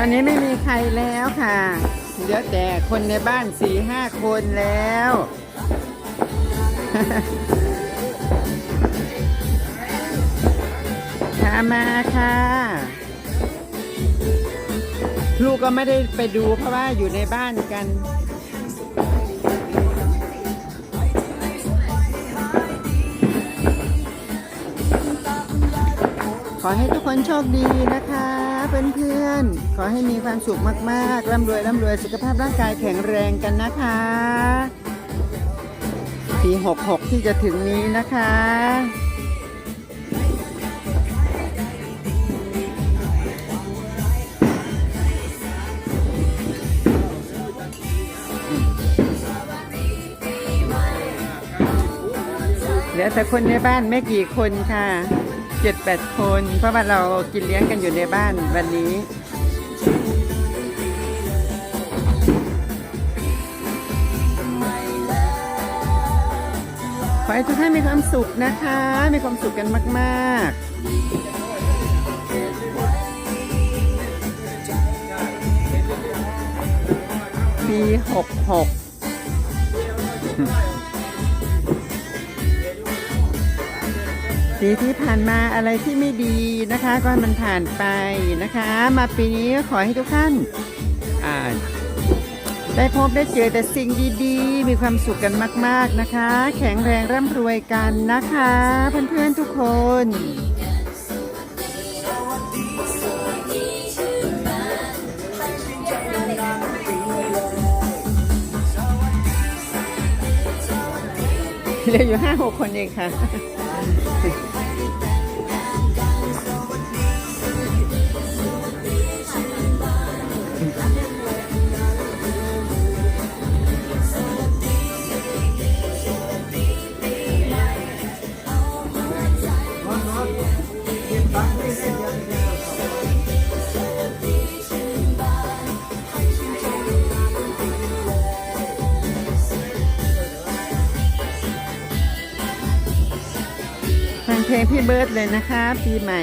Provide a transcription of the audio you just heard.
ตอนนี้ไม่มีใครแล้วค่ะ เยอะแต่คนในบ้านสี่ห้าคนแล้ว ค่ะมาค่ะ ลูกก็ไม่ได้ไปดูเพราะว่าอยู่ในบ้านกัน อให้ทุกคนโชคดีนะคะเพื่อนๆ ขอให้มีความสุขมากๆ ร่ำรวยร่ำรวยสุขภาพร่างกายแข็งแรงกันนะคะปี 66 ที่จะถึงนี้นะคะเหลือแต่คนในบ้านไม่กี่คนค่ะ เจ็ดแปดคน เพราะว่าเรากินเลี้ยงกันอยู่ในบ้านวันนี้ขอให้ทุกท่านมีความสุขนะคะ มีความสุขกันมาก ๆปีหกหก ปีที่ผ่านมาอะไรที่ไม่ดีนะคะ ก็ให้มันผ่านไปนะคะ มาปีนี้ก็ขอให้ทุกท่านอ่าได้พบได้เจอแต่สิ่งดีๆ มีความสุขกันมาก ๆนะคะ แข็งแรงร่ำรวยกันนะคะ เพื่อนๆทุกคนเหลืออยู่ห้าหกคนเองค่ะ ฟังเพลงพี่เบิร์ดเลยนะคะ ปีใหม่